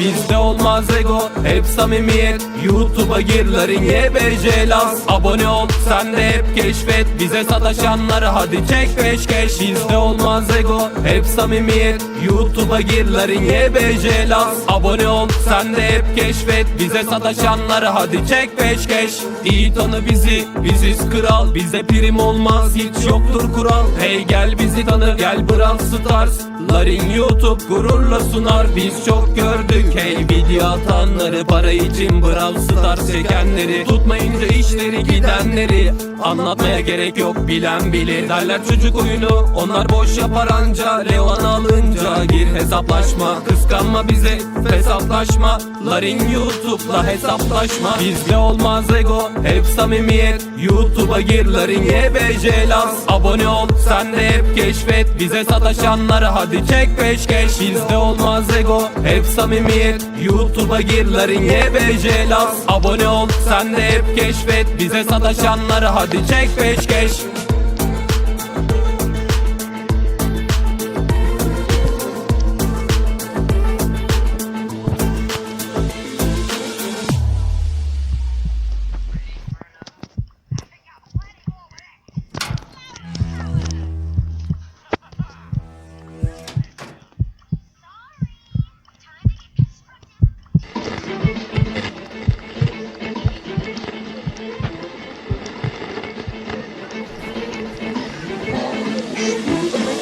Bizde olmaz ego hep samimiyet. YouTube'a gir larin YBC Laz Abone ol sen de hep keşfet. Bize sataşanları hadi çek peşkeş Bizde olmaz ego hep samimiyet. YouTube'a gir larin YBC Laz Abone ol sen de hep keşfet. Bize sataşanları hadi çek peşkeş İyi tanı bizi biziz kral. Bize prim olmaz hiç yoktur kural. Hey gel bizi tanı gel Brawl Stars. Larin YouTube gururla sunar. Biz çok gördük hey video atanları Para için Brawl Stars çekenleri Tutmayınca işleri gidenleri. Anlatmaya gerek yok bilen bilir. Derler çocuk oyunu onlar boş yapar anca. Leon alınca gir hesaplaşma Kıskanma bize. Hesaplaşma Larin YouTube'la hesaplaşma. Bizde olmaz ego hep samimiyet. YouTube'a gir Larin YBC Laz. Abone ol sen de hep keşfet. Bize sataşanları hadi çek peşkeş. Bizde olmaz ego hep samimiyet. YouTube'a gir Larin YBC Laz. Abone ol sen de hep keşfet. Bize sataşanları hadi çek peşkeş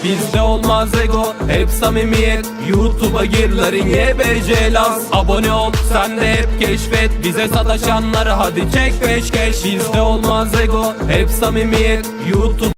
Bizde olmaz ego hep samimiyet. YouTube'a gir larin YBC Laz Abone ol sen de hep keşfet. Bize sataşanları hadi çek peşkeş. Bizde olmaz ego hep samimiyet. YouTube